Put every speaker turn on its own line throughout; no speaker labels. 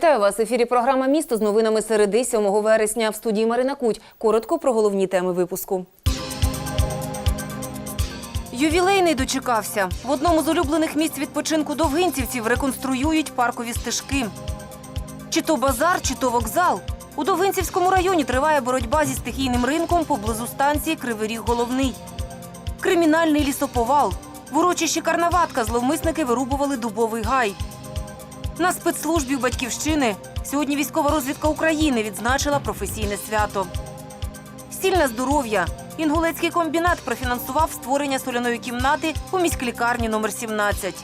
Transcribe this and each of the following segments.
Вітаю вас. Ефірі програма Місто з новинами середи 7 вересня. В студії Марина Куть. Коротко про головні теми випуску. Ювілейний дочекався. В одному з улюблених місць відпочинку довгинцівців реконструюють паркові стежки. Чи то базар, чи то вокзал. У Довгинцівському районі триває боротьба зі стихійним ринком поблизу станції Кривий Ріг Головний. Кримінальний лісоповал. В урочищі Карнаватка зловмисники вирубували дубовий гай. На спецслужбі батьківщини сьогодні військова розвідка України відзначила професійне свято. Стільне здоров'я. Інгулецький комбінат профінансував створення соляної кімнати у міськлікарні номер 17.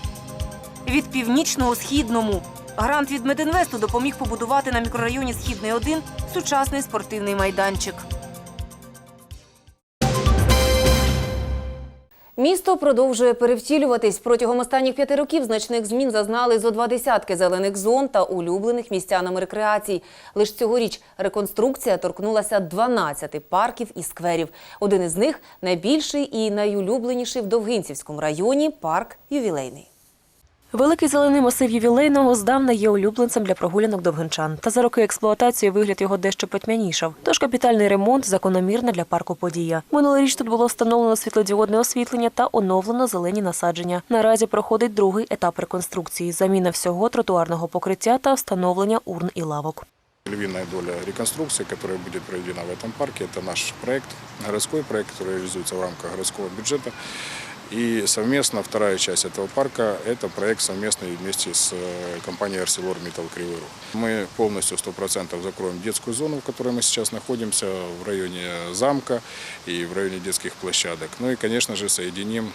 Від північного східному. Грант від Медінвесту допоміг побудувати на мікрорайоні Східний 1 сучасний спортивний майданчик. Місто продовжує перевтілюватись. Протягом останніх п'яти років значних змін зазнали зо два десятки зелених зон та улюблених містянами рекреацій. Лише цьогоріч реконструкція торкнулася 12 парків і скверів. Один із них найбільший і найулюбленіший в Довгинцівському районі парк ювілейний.
Великий зелений масив ювілейного здавна є улюбленцем для прогулянок довгинчан. Та за роки експлуатації вигляд його дещо потьмянішав. Тож капітальний ремонт закономірна для парку подія. Минулоріч тут було встановлено світлодіодне освітлення та оновлено зелені насадження. Наразі проходить другий етап реконструкції: заміна всього тротуарного покриття та встановлення урн і лавок.
Львиная доля реконструкции, которая будет проведена в этом парке, это наш проект, городской проект, который реализуется в рамках городского бюджета. И совместно вторая часть этого парка – это проект совместный вместе с э, компанией ArcelorMittal Кривой Рог. Мы полностью 100% закроем детскую зону, в которой мы сейчас находимся, в районе замка и в районе детских площадок. Ну и, конечно же, соединим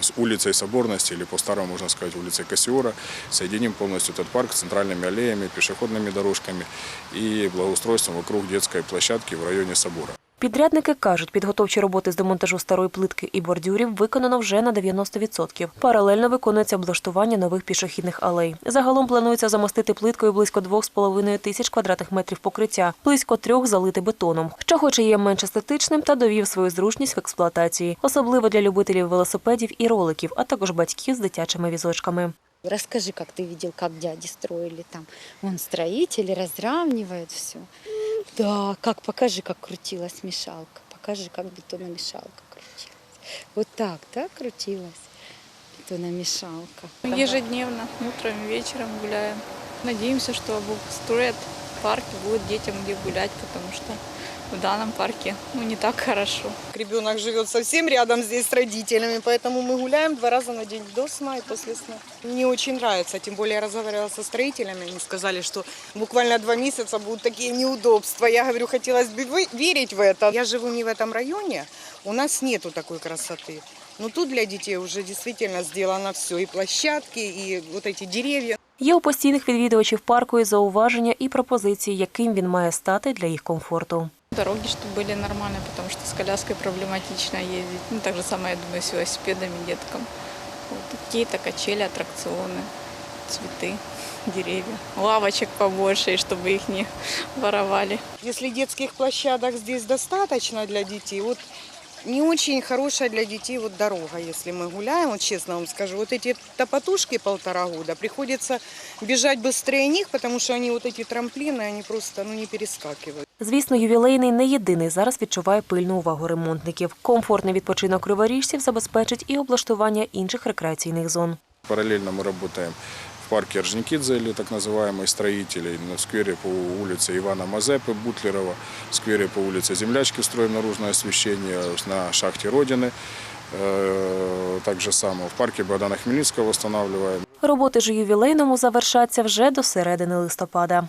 с улицей Соборности, или по-старому можно сказать улицей Кассиора, соединим полностью этот парк с центральными аллеями, пешеходными дорожками и благоустройством вокруг детской площадки в районе Собора.
Підрядники кажуть, підготовчі роботи з демонтажу старої плитки і бордюрів виконано вже на 90%. Паралельно виконується облаштування нових пішохідних алей. Загалом планується замостити плиткою близько 2,5 тисяч квадратних метрів покриття, близько трьох залити бетоном, що хоч і є менш естетичним та довів свою зручність в експлуатації, особливо для любителів велосипедів і роликів, а також батьків з дитячими візочками.
Расскажи, как ты видел, как дяди строили там. Вон строители разравнивают все. Да, как покажи, как крутилась мешалка. Покажи, как бетономешалка крутилась. Вот так, да, крутилась бетономешалка.
Ежедневно, утром вечером гуляем. Надеемся, что обустроят парк и будет детям где гулять, потому что в данном парке ну, не так хорошо.
Ребенок живет совсем рядом здесь с родителями, поэтому мы гуляем два раза на день, до сна и после сна. Мне очень нравится, тем более я разговаривала со строителями, они сказали, что буквально два месяца будут такие неудобства. Я говорю, хотелось бы вы- верить в это. Я живу не в этом районе, у нас нету такой красоты. Но тут для детей уже действительно сделано все, и площадки, и вот эти деревья.
Є у постійних відвідувачів парку і зауваження і пропозиції, яким він має стати для їх комфорту.
Дороги, чтобы были нормальные, потому что с коляской проблематично ездить. Ну, так же самое, я думаю, с велосипедами деткам. Вот, какие-то качели, аттракционы, цветы, деревья. Лавочек побольше, чтобы их не воровали.
Если детских площадок здесь достаточно для детей, вот не очень хорошая для детей вот дорога, если мы гуляем, вот честно вам скажу, вот эти топотушки полтора года, приходится бежать быстрее них, потому что они вот эти трамплины, они просто ну, не перескакивают.
Звісно, ювілейний не єдиний зараз відчуває пильну увагу ремонтників. Комфортний відпочинок криворіжців забезпечить і облаштування інших рекреаційних зон.
Параллельно мы работаем в парке Орджоникидзе, или так называемый строителей, на сквере по улице Ивана Мазепы, Бутлерова, в сквере по улице Землячки строим наружное освещение, на шахте Родины. Э, Так же само в парке Богдана Хмельницкого восстанавливаем.
Роботи ж у ювілейному завершаться вже до середини листопада.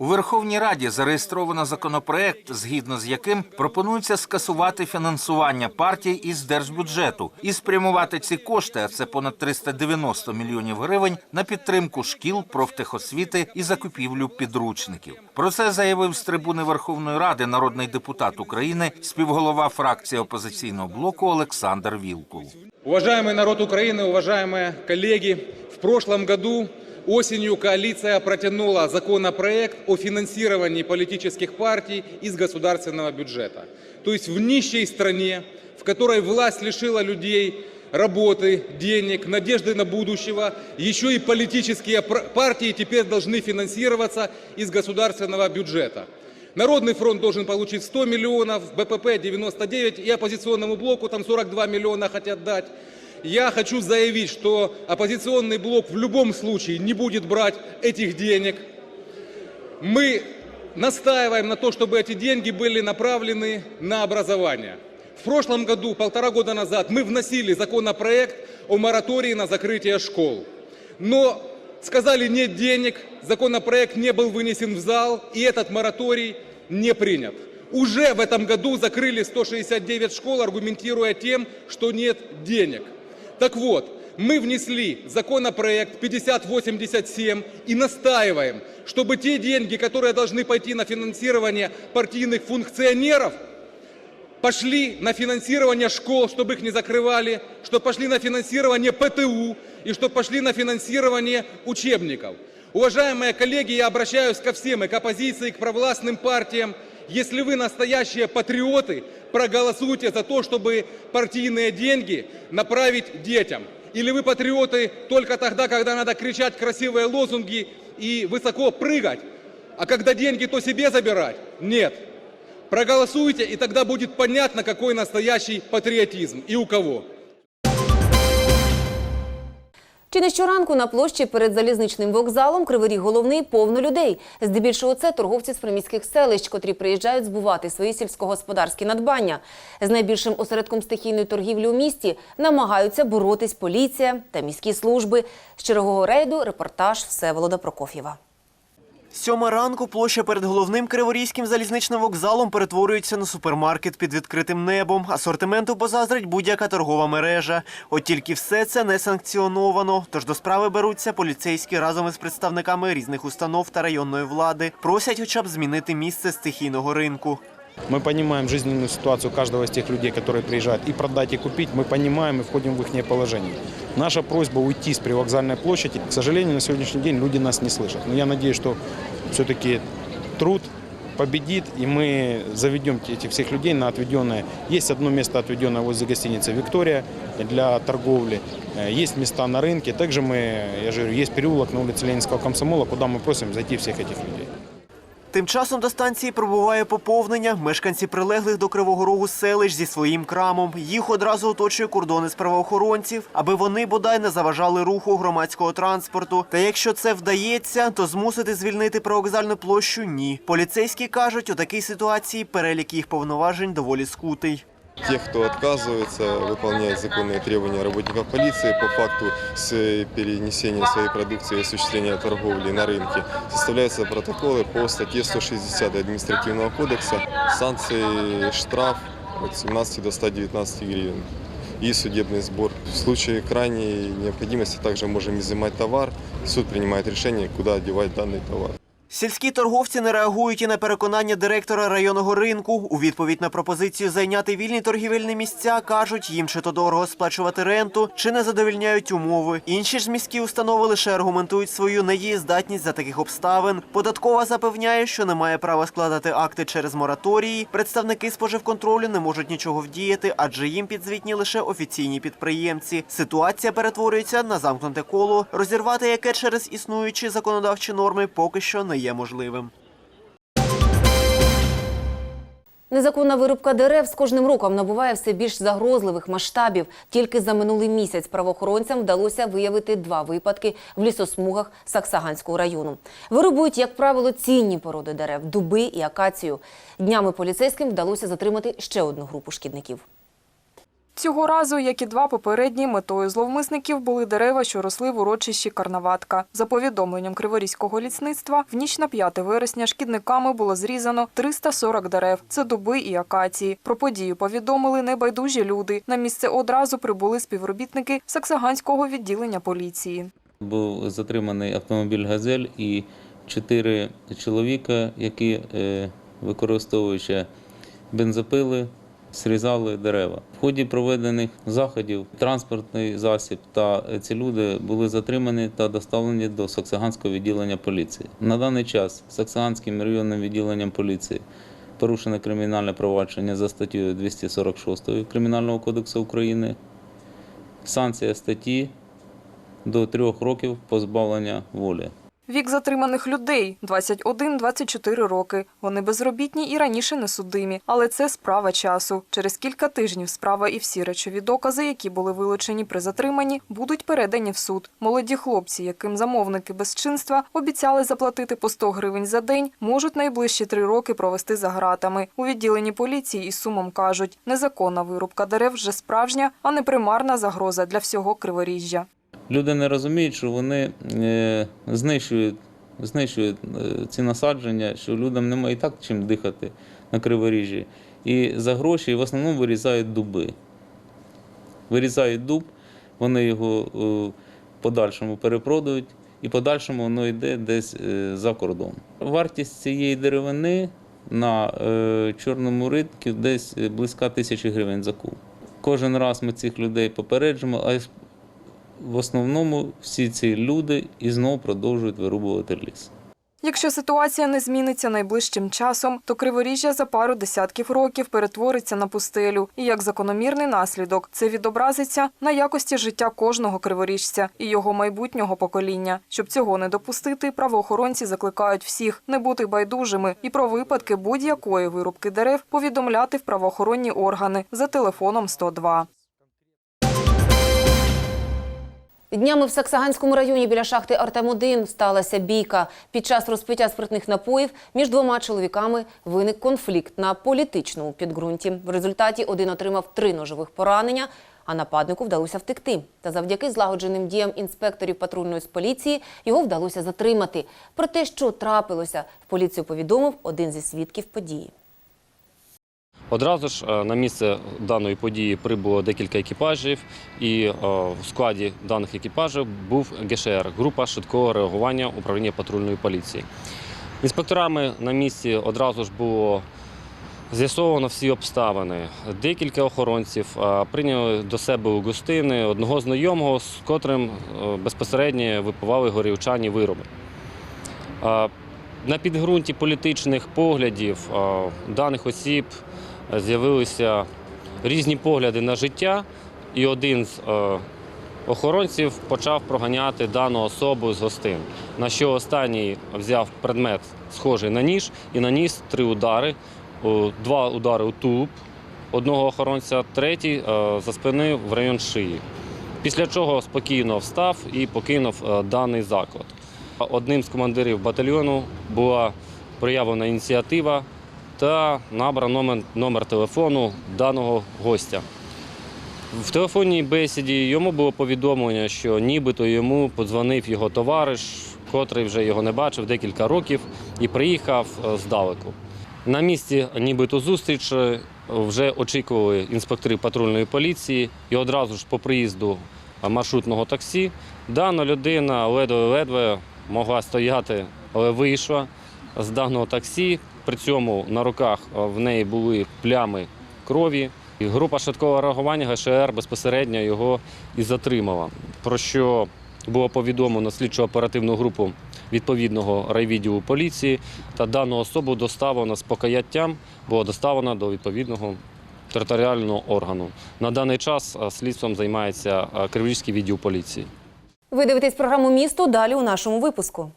У Верховній Раді зареєстровано законопроект, згідно з яким пропонується скасувати фінансування партій із держбюджету і спрямувати ці кошти, а це понад 390 мільйонів гривень, на підтримку шкіл, профтехосвіти і закупівлю підручників. Про це заявив з трибуни Верховної Ради народний депутат України, співголова фракції опозиційного блоку Олександр Вілкул.
Уважаемый народ Украины, уважаемые коллеги, в прошлом году осенью коалиция протянула законопроект о финансировании политических партий из государственного бюджета. То есть в нищей стране, в которой власть лишила людей работы, денег, надежды на будущего, еще и политические партии теперь должны финансироваться из государственного бюджета. Народный фронт должен получить 100 миллионов, БПП 99 и оппозиционному блоку там 42 миллиона хотят дать. Я хочу заявить, что оппозиционный блок в любом случае не будет брать этих денег. Мы настаиваем на то, чтобы эти деньги были направлены на образование. В прошлом году, полтора года назад, мы вносили законопроект о моратории на закрытие школ. Но сказали нет денег, законопроект не был вынесен в зал, и этот мораторий не принят. Уже в этом году закрыли 169 школ, аргументируя тем, что нет денег. Так вот, мы внесли законопроект 5087 и настаиваем, чтобы те деньги, которые должны пойти на финансирование партийных функционеров, пошли на финансирование школ, чтобы их не закрывали, чтобы пошли на финансирование ПТУ и чтобы пошли на финансирование учебников. Уважаемые коллеги, я обращаюсь ко всем, и к оппозиции, и к провластным партиям. Если вы настоящие патриоты, проголосуйте за то, чтобы партийные деньги направить детям. Или вы патриоты только тогда, когда надо кричать красивые лозунги и высоко прыгать, а когда деньги, то себе забирать? Нет. Проголосуйте, и тогда будет понятно, какой настоящий патриотизм и у кого.
Чи не щоранку на площі перед залізничним вокзалом Кривий Ріг головний повно людей. Здебільшого це торговці з приміських селищ, котрі приїжджають збувати свої сільськогосподарські надбання. З найбільшим осередком стихійної торгівлі у місті намагаються боротись поліція та міські служби. З чергового рейду репортаж Всеволода Прокоф'єва.
Сьома ранку площа перед головним криворізьким залізничним вокзалом перетворюється на супермаркет під відкритим небом. Асортименту позаздрить будь-яка торгова мережа. От тільки все це не санкціоновано. Тож до справи беруться поліцейські разом із представниками різних установ та районної влади. Просять хоча б змінити місце стихійного ринку.
Мы понимаем жизненную ситуацию каждого из тех людей, которые приезжают, и продать, и купить. Мы понимаем и входим в их положение. Наша просьба уйти с привокзальной площади. К сожалению, на сегодняшний день люди нас не слышат. Но я надеюсь, что все-таки труд победит, и мы заведем этих всех людей на отведенное. Есть одно место отведенное возле гостиницы «Виктория» для торговли. Э, Есть места на рынке. Также мы, я же говорю, есть переулок на улице Ленинского комсомола, куда мы просим зайти всех этих людей.
Тим часом до станції прибуває поповнення. Мешканці прилеглих до Кривого Рогу селищ зі своїм крамом. Їх одразу оточує кордони з правоохоронців, аби вони бодай не заважали руху громадського транспорту. Та якщо це вдається, то змусити звільнити привокзальну площу ні. Поліцейські кажуть, у такій ситуації перелік їх повноважень доволі скутий.
Тех, кто отказывается выполнять законные требования работников полиции по факту с перенесения своей продукции и осуществления торговли на рынке, составляются протоколы по статье 160 Административного кодекса. Санкции штраф от 17 до 119 гривен и судебный сбор. В случае крайней необходимости также можем изымать товар. Суд принимает решение, куда одевать данный товар.
Сільські торговці не реагують і на переконання директора районного ринку. У відповідь на пропозицію зайняти вільні торгівельні місця кажуть, їм чи то дорого сплачувати ренту, чи не задовільняють умови. Інші ж міські установи лише аргументують свою недієздатність за таких обставин. Податкова запевняє, що не має права складати акти через мораторії. Представники споживконтролю не можуть нічого вдіяти, адже їм підзвітні лише офіційні підприємці. Ситуація перетворюється на замкнуте коло, розірвати яке через існуючі законодавчі норми поки що не є можливим.
Незаконна вирубка дерев з кожним роком набуває все більш загрозливих масштабів. Тільки за минулий місяць правоохоронцям вдалося виявити два випадки в лісосмугах Саксаганського району. Вирубують, як правило, цінні породи дерев дуби і акацію. Днями поліцейським вдалося затримати ще одну групу шкідників.
Цього разу, як і два попередні, метою зловмисників були дерева, що росли в урочищі Карнаватка. За повідомленням Криворізького лісництва, в ніч на 5 вересня шкідниками було зрізано 340 дерев. Це дуби і акації. Про подію повідомили небайдужі люди. На місце одразу прибули співробітники Саксаганського відділення поліції.
Був затриманий автомобіль «Газель» і чотири чоловіка, які, е, використовуючи бензопили, срізали дерева. В ході проведених заходів транспортний засіб та ці люди були затримані та доставлені до Саксаганського відділення поліції. На даний час Саксаганським районним відділенням поліції порушено кримінальне провадження за статтею 246 Кримінального кодексу України санкція статті до трьох років позбавлення волі.
Вік затриманих людей 21-24 роки. Вони безробітні і раніше не судимі, але це справа часу. Через кілька тижнів справа і всі речові докази, які були вилучені при затриманні, будуть передані в суд. Молоді хлопці, яким замовники безчинства обіцяли заплатити по 100 гривень за день, можуть найближчі три роки провести за ґратами. У відділенні поліції із сумом кажуть, незаконна вирубка дерев вже справжня, а не примарна загроза для всього криворіжжя.
Люди не розуміють, що вони е, знищують, знищують е, ці насадження, що людям немає і так чим дихати на криворіжжі. І за гроші в основному вирізають дуби. Вирізають дуб, вони його е, подальшому перепродають, і подальшому воно йде десь за кордон. Вартість цієї деревини на чорному ринку десь близька тисячі гривень за куб. Кожен раз ми цих людей попереджуємо, в основному всі ці люди і знову продовжують вирубувати ліс.
Якщо ситуація не зміниться найближчим часом, то криворіжжя за пару десятків років перетвориться на пустелю. І як закономірний наслідок це відобразиться на якості життя кожного криворіжця і його майбутнього покоління. Щоб цього не допустити, правоохоронці закликають всіх не бути байдужими і про випадки будь-якої вирубки дерев повідомляти в правоохоронні органи за телефоном 102.
Днями в Саксаганському районі біля шахти Артем-1 сталася бійка. Під час розпиття спиртних напоїв між двома чоловіками виник конфлікт на політичному підґрунті. В результаті один отримав три ножових поранення, а нападнику вдалося втекти. Та завдяки злагодженим діям інспекторів патрульної з поліції його вдалося затримати. Про те, що трапилося, в поліцію повідомив один зі свідків події.
Одразу ж е, на місце даної події прибуло декілька екіпажів, і е, в складі даних екіпажів був ГШР група швидкого реагування управління патрульної поліції. Інспекторами на місці одразу ж було з'ясовано всі обставини. Декілька охоронців е, прийняли до себе у гостини одного знайомого, з котрим безпосередньо випивали горілчані вироби. На підґрунті політичних поглядів даних осіб з'явилися різні погляди на життя, і один з е, охоронців почав проганяти дану особу з гостин. На що останній взяв предмет, схожий на ніж, і наніс три удари: два удари у тулуб одного охоронця, третій е, за спини в район шиї. Після чого спокійно встав і покинув е, даний заклад. Одним з командирів батальйону була проявлена ініціатива та набрано номер, телефону даного гостя. В телефонній бесіді йому було повідомлення, що нібито йому подзвонив його товариш, котрий вже його не бачив декілька років і приїхав е, здалеку. На місці нібито зустрічі вже очікували інспектори патрульної поліції, і одразу ж по приїзду маршрутного таксі дана людина ледве-ледве могла стояти, але вийшла з даного таксі. При цьому на руках в неї були плями крові. І група швидкого реагування ГШР безпосередньо його і затримала. Про що було повідомлено слідчо-оперативну групу відповідного райвідділу поліції та дану особу доставлено з покаяттям, було доставлено до відповідного територіального органу. На даний час слідством займається а, Криворізький відділ поліції.
Ви дивитесь програму Місто далі у нашому випуску.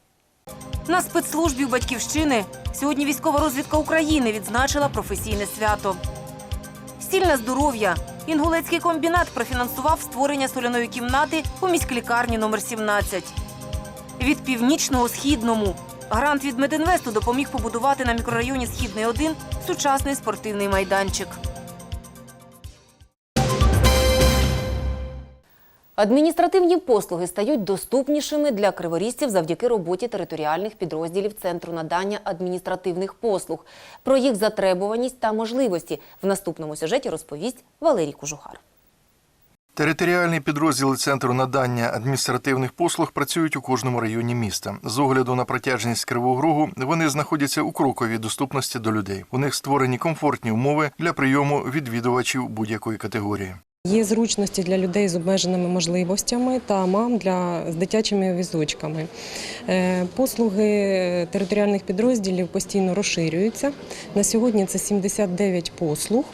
На спецслужбі у батьківщини сьогодні військова розвідка України відзначила професійне свято. Стільне здоров'я. Інгулецький комбінат профінансував створення соляної кімнати у міськлікарні номер 17. Від північного східному грант від Медінвесту допоміг побудувати на мікрорайоні Східний 1 сучасний спортивний майданчик. Адміністративні послуги стають доступнішими для криворізців завдяки роботі територіальних підрозділів Центру надання адміністративних послуг. Про їх затребуваність та можливості в наступному сюжеті розповість Валерій Кужухар.
Територіальні підрозділи центру надання адміністративних послуг працюють у кожному районі міста. З огляду на протяжність Кривого Рогу вони знаходяться у кроковій доступності до людей. У них створені комфортні умови для прийому відвідувачів будь-якої категорії.
Є зручності для людей з обмеженими можливостями та мам для з дитячими візочками. Е, Послуги територіальних підрозділів постійно розширюються. На сьогодні це 79 послуг.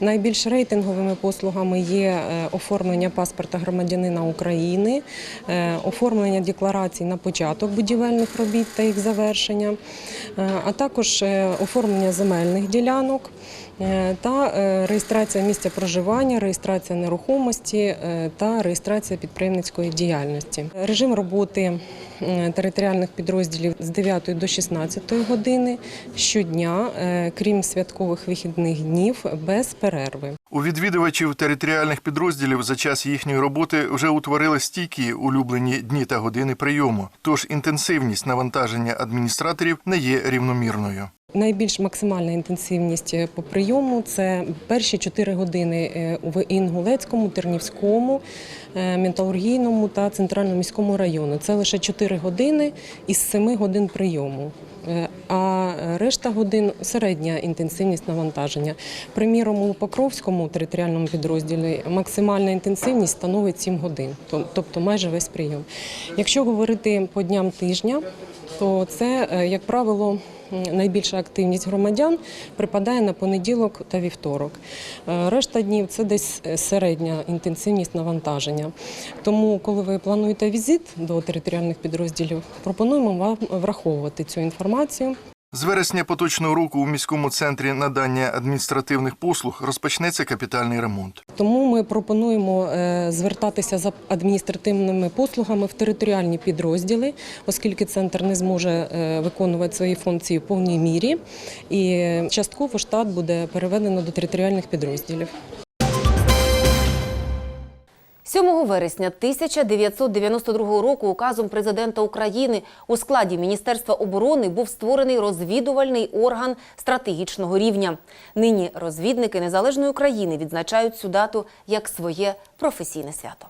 Найбільш рейтинговими послугами є е, оформлення паспорта громадянина України, е, оформлення декларацій на початок будівельних робіт та їх завершення, а також оформлення земельних ділянок та е, реєстрація місця проживання, реєстрація нерухомості е, та реєстрація підприємницької діяльності. Режим роботи е, територіальних підрозділів з 9 до 16 години щодня, е, крім святкових вихідних днів, без перерви.
У відвідувачів територіальних підрозділів за час їхньої роботи вже утворили стійкі улюблені дні та години прийому. Тож інтенсивність навантаження адміністраторів не є рівномірною.
Найбільш максимальна інтенсивність е, по прийому це перші 4 години е, в Інгулецькому, Тернівському, е, Металургійному та Центральному міському району. Це лише 4 години із 7 годин прийому. А решта годин середня інтенсивність навантаження. Приміром, у Покровському територіальному підрозділі максимальна інтенсивність становить 7 годин, то- тобто майже весь прийом. Якщо говорити по дням тижня, то це, як правило, найбільша активність громадян припадає на понеділок та вівторок. Е, Решта днів це десь е, середня інтенсивність навантаження. Тому, коли ви плануєте візит до територіальних підрозділів, пропонуємо вам враховувати цю інформацію.
З вересня поточного року у міському центрі надання адміністративних послуг розпочнеться капітальний ремонт.
Тому ми пропонуємо е, звертатися за адміністративними послугами в територіальні підрозділи, оскільки центр не зможе е, виконувати свої функції в повній мірі, і частково штат буде переведено до територіальних підрозділів.
7 вересня 1992 року указом президента України у складі Міністерства оборони був створений розвідувальний орган стратегічного рівня. Нині розвідники незалежної України відзначають цю дату як своє професійне свято.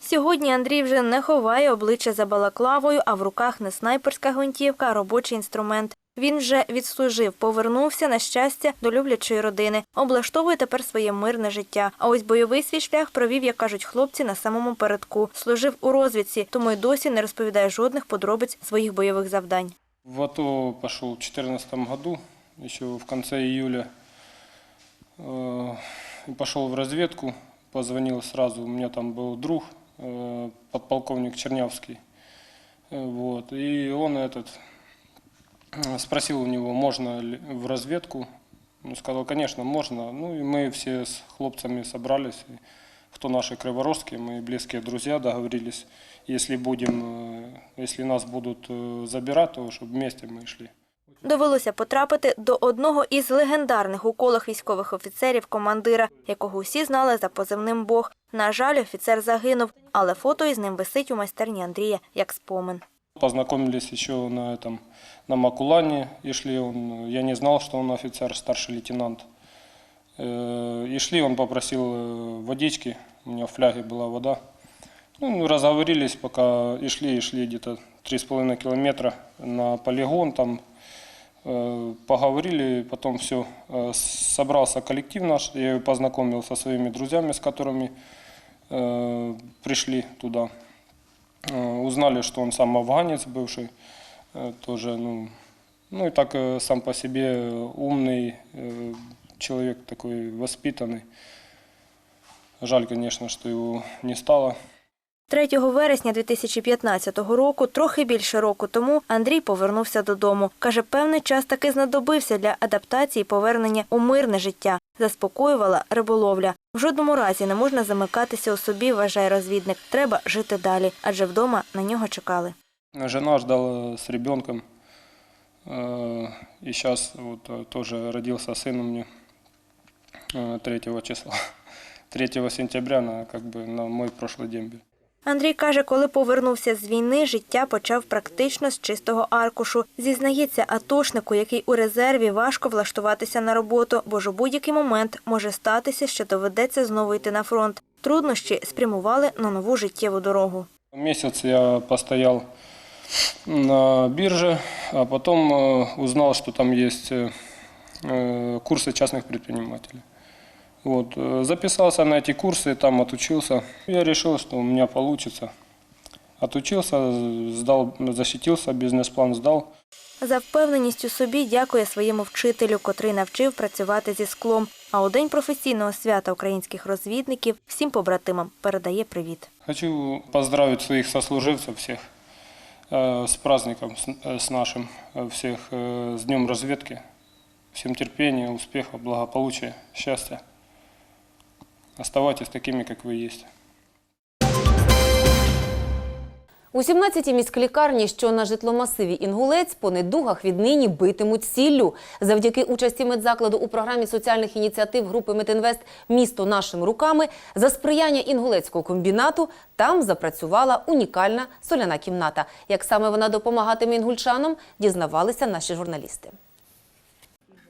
Сьогодні Андрій вже не ховає обличчя за балаклавою, а в руках не снайперська гвинтівка, а робочий інструмент. Він вже відслужив, повернувся на щастя до люблячої родини, облаштовує тепер своє мирне життя. А ось бойовий свій шлях провів, як кажуть хлопці, на самому передку. Служив у розвідці, тому й досі не розповідає жодних подробиць своїх бойових завдань.
В АТО пошел в 2014 году, еще в конце июля. Э, и Пошел в разведку, позвонил сразу, у меня там был друг, э, подполковник Чернявский. Э, Вот, и он этот э, спросил у него, можно ли в разведку. Он сказал, конечно, можно. Ну и мы все с хлопцами собрались. И кто наши криворожские, мы близкие друзья, договорились, если будем, э, если нас будут э, забирать, то чтобы вместе мы шли.
Довелося потрапити до одного із легендарних у колах військових офіцерів командира, якого усі знали за позивним Бог. На жаль, офіцер загинув, але фото із ним висить у майстерні Андрія як спомин.
Познакомились еще на этом, на Макулане, и шли он, я не знал, что он офицер, старший лейтенант. Э, И шли, он попросил э, водички, у меня в фляге была вода. Ну, разговорились, пока и шли, и шли где-то три с половиной километра на полигон, там э, поговорили, потом все, собрался коллектив наш, я познакомил со своими друзьями, с которыми пришли туда. Э, Узнали, что он сам афганец бывший, э, тоже, ну, ну и так э, сам по себе умный, э, человек такой воспитанный. Жаль, конечно, что его не стало.
3 вересня 2015 року, трохи більше року тому, Андрій повернувся додому. Каже, певний час таки знадобився для адаптації і повернення у мирне життя. Заспокоювала риболовля. В жодному разі не можна замикатися у собі, вважає розвідник. Треба жити далі, адже вдома на нього чекали.
Жена ждала с ребенком. Э, И сейчас вот э, тоже родился сын у меня э, 3 числа. 3 сентября, на, как бы, на мой прошлый день. был.
Андрій каже, коли повернувся з війни, життя почав практично з чистого аркушу. Зізнається атошнику, який у резерві важко влаштуватися на роботу, бо ж у будь-який момент може статися, що доведеться знову йти на фронт. Труднощі спрямували на нову життєву дорогу.
Месяц я постоял на бирже, а потом э, узнал, что там есть э, э, курсы частных предпринимателей. Вот, э, записался на эти курсы, там отучился. Я решил, что у меня получится. Отучился, сдал, защитился, бизнес-план сдал.
За впевненість у собі дякує своєму вчителю, котрий навчив працювати зі склом. А у день професійного свята українських розвідників всім побратимам передає привіт.
Хочу поздравить своих сослуживцев всех э, с праздником, с, э, с нашим, э, всех э, с Днем разведки. Всем терпения, успеха, благополучия, счастья. Оставайтесь такими, как вы есть.
У 17-й міськлікарні, що на житломасиві Інгулець, по недугах віднині битимуть сіллю. Завдяки участі медзакладу у програмі соціальних ініціатив групи Метинвест Місто нашими руками за сприяння інгулецького комбінату там запрацювала унікальна соляна кімната. Як саме вона допомагатиме інгульчанам, дізнавалися наші журналісти.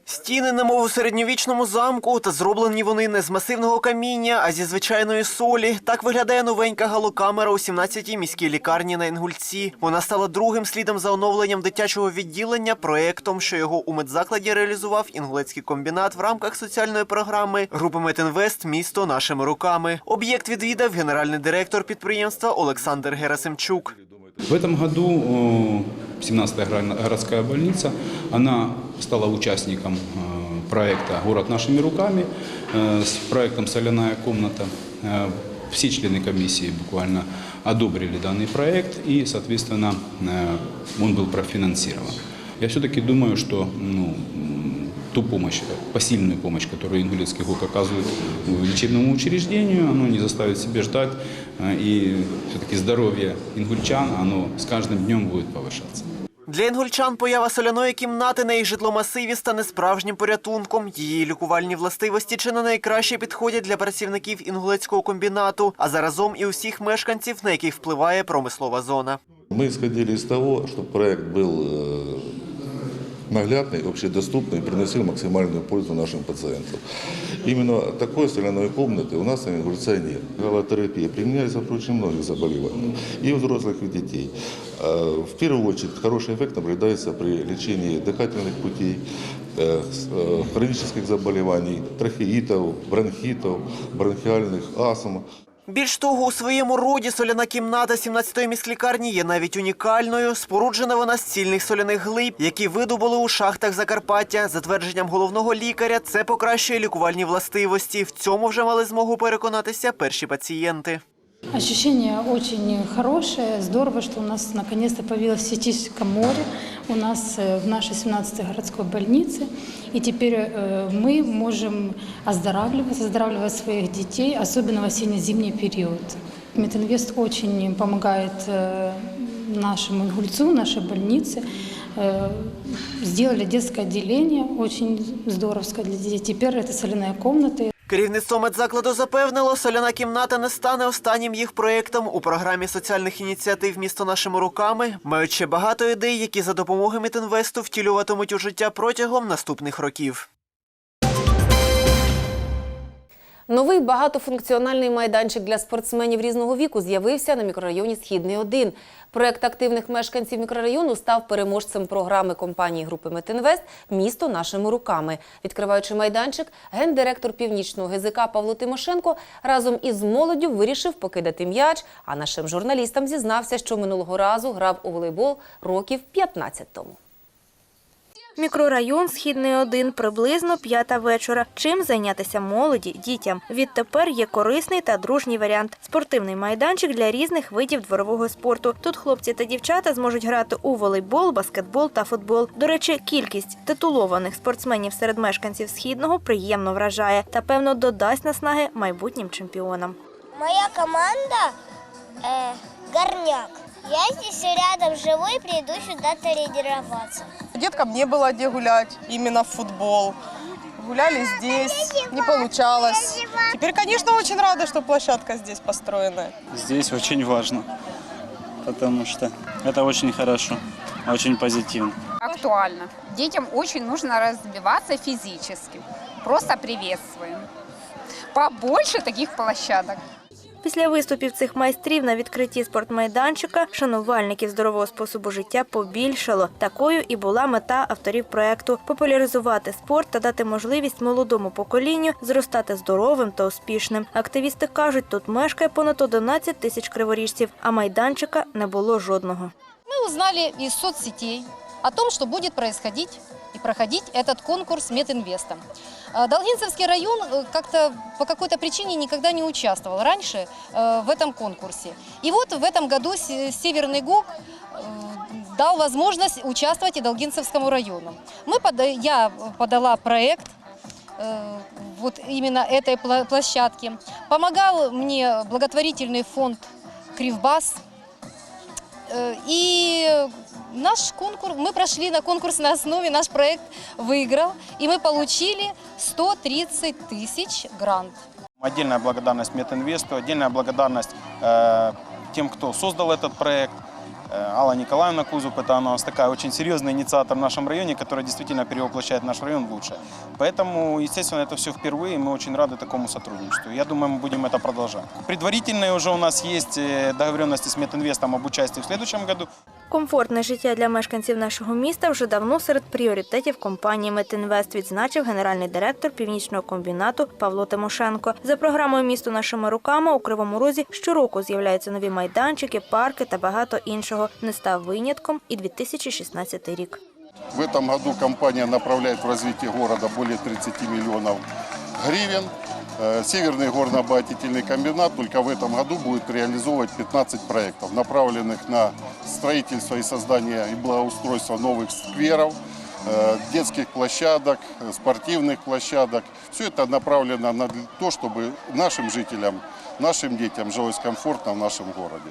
Стіни, немов у середньовічному замку, та зроблені вони не з масивного каміння, а зі звичайної солі. Так виглядає новенька галокамера у 17-й міській лікарні на Інгульці. Вона стала другим слідом за оновленням дитячого відділення, проектом, що його у медзакладі реалізував інгулецький комбінат в рамках соціальної програми групи Метинвест Місто нашими руками. Об'єкт відвідав генеральний директор підприємства Олександр Герасимчук.
В этом году э, 17-я гра- городская больница, она стала участником э, проекта «Город нашими руками» э, с проектом «Соляная комната». Э, Все члены комиссии буквально одобрили данный проект и, соответственно, э, он был профинансирован. Я все-таки думаю, что ну, м, ту помощь, посильную помощь, которую Ингулецкий ГОК оказывает лечебному учреждению, оно не заставит себе ждать, э, и все-таки здоровье ингульчан, оно с каждым днем будет повышаться.
Для інгульчан поява соляної кімнати на їх житломасиві стане справжнім порятунком. Її лікувальні властивості чи не найкраще підходять для працівників інгулецького комбінату, а заразом і усіх мешканців, на яких впливає промислова зона.
Мы исходили из того, чтобы проект был э, наглядный, общедоступный и приносил максимальную пользу нашим пациентам. Именно такой соляной комнаты у нас в Ингульце нет. Галотерапия применяется при очень многих заболеваниях, и у взрослых, и у детей. Э, В первую очередь хороший эффект наблюдается при лечении дыхательных путей, э, с- э, хронических заболеваний, трахеитов, бронхитов, бронхиальных астм.
Більш того, у своєму роді соляна кімната 17-ї міськлікарні є навіть унікальною. Споруджена вона з цільних соляних глиб, які видобули у шахтах Закарпаття. За твердженням головного лікаря, це покращує лікувальні властивості. В цьому вже мали змогу переконатися перші пацієнти.
Ощущение очень хорошее, здорово, что у нас наконец-то появилось сетическое море у нас э, в нашей 17-й городской больнице. И теперь э, мы можем оздоравливать, оздоравливать своих детей, особенно в осенне-зимний период. Мединвест очень помогает э, нашему Ингульцу, нашей больнице. Сделали детское отделение, очень здоровское для детей. Теперь это соляная комната.
Керівництво медзакладу запевнило, соляна кімната не стане останнім їх проєктом у програмі соціальних ініціатив Місто нашими руками. Ще багато ідей, які за допомогою Мітінвесту втілюватимуть у життя протягом наступних років.
Новий багатофункціональний майданчик для спортсменів різного віку з'явився на мікрорайоні Східний 1. Проект активних мешканців мікрорайону став переможцем програми компанії групи Метинвест Місто нашими руками. Відкриваючи майданчик, гендиректор північного ГЗК Павло Тимошенко разом із молоддю вирішив покидати м'яч. А нашим журналістам зізнався, що минулого разу грав у волейбол років 15 тому.
Мікрорайон Східний 1, приблизно п'ята вечора. Чим зайнятися молоді, дітям? Відтепер є корисний та дружній варіант спортивний майданчик для різних видів дворового спорту. Тут хлопці та дівчата зможуть грати у волейбол, баскетбол та футбол. До речі, кількість титулованих спортсменів серед мешканців східного приємно вражає та певно додасть наснаги майбутнім чемпіонам.
Моя команда э, Горняк. Я здесь рядом живу и приду сюда тренироваться.
Деткам не было где гулять, именно в футбол. Гуляли здесь, не получалось. Теперь, конечно, очень рада, что площадка здесь построена.
Здесь очень важно, потому что это очень хорошо, очень позитивно.
актуально. Детям очень нужно развиваться физически. Просто приветствуем. Побольше таких площадок.
Після виступів цих майстрів на відкритті спортмайданчика шанувальників здорового способу життя побільшало. Такою і була мета авторів проекту популяризувати спорт та дати можливість молодому поколінню зростати здоровим та успішним. Активісти кажуть, тут мешкає понад 11 тисяч криворіжців, а майданчика не було жодного.
Мы узнали из соцсетей о том, что будет происходить и проходить этот конкурс Мединвеста.
А Долгинцевский район э, как-то по какой-то причине никогда не участвовал раньше э, в этом конкурсе. И вот в этом году Се- Северный ГУК э, дал возможность участвовать и Долгинцевскому району. Мы я подала проект вот именно этой площадки. Помогал мне благотворительный фонд Кривбас. Э, И наш конкурс, мы прошли на конкурсной основе, наш проект выиграл, и мы получили 130 тысяч грант.
Отдельная благодарность Метинвесту, отдельная благодарность э, тем, кто создал этот проект. Э, Алла Николаевна Кузуп, это она у нас такая очень серьезный инициатор в нашем районе, которая действительно перевоплощает наш район в лучшее. Поэтому, естественно, это все впервые, и мы очень рады такому сотрудничеству. Я думаю, мы будем это продолжать. Предварительные уже у нас есть э, договоренности с Метинвестом об участии в следующем году.
Комфортне життя для мешканців нашого міста вже давно серед пріоритетів компанії Метинвест, відзначив генеральний директор північного комбінату Павло Тимошенко. За програмою місто нашими руками у Кривому Розі щороку з'являються нові майданчики, парки та багато іншого. Не став винятком і 2016 рік.
В этом году компания направляет в развитие города более 30 миллионов гривен. Э, Северный горно-обогатительный комбинат только в этом году будет реализовывать 15 проектов, направленных на строительство и создание и благоустройство новых скверов, э, детских площадок, э, спортивных площадок. Все это направлено на то, чтобы нашим жителям, нашим детям жилось комфортно в нашем городе.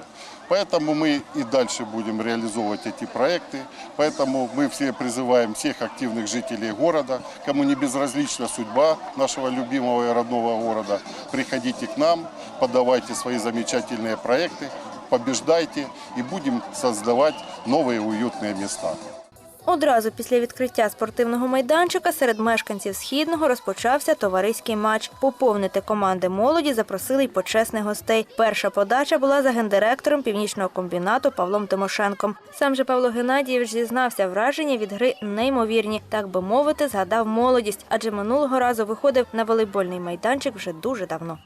Поэтому мы и дальше будем реализовывать эти проекты. Поэтому мы все призываем всех активных жителей города, кому не безразлична судьба нашего любимого и родного города, приходите к нам, подавайте свои замечательные проекты, побеждайте и будем создавать новые уютные места.
Одразу після відкриття спортивного майданчика серед мешканців східного розпочався товариський матч. Поповнити команди молоді запросили й почесних гостей. Перша подача була за гендиректором північного комбінату Павлом Тимошенком. Сам же Павло Геннадійович зізнався, враження від гри неймовірні, так би мовити, згадав молодість, адже минулого разу виходив на волейбольний майданчик вже дуже давно.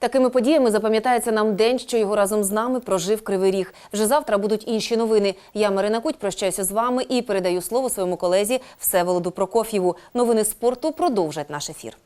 Такими подіями запам'ятається нам день, що його разом з нами прожив Кривий Ріг. Вже завтра будуть інші новини. Я Марина Куть прощаюся з вами і передаю слово своєму колезі Всеволоду Прокоф'єву. Новини спорту продовжать наш ефір.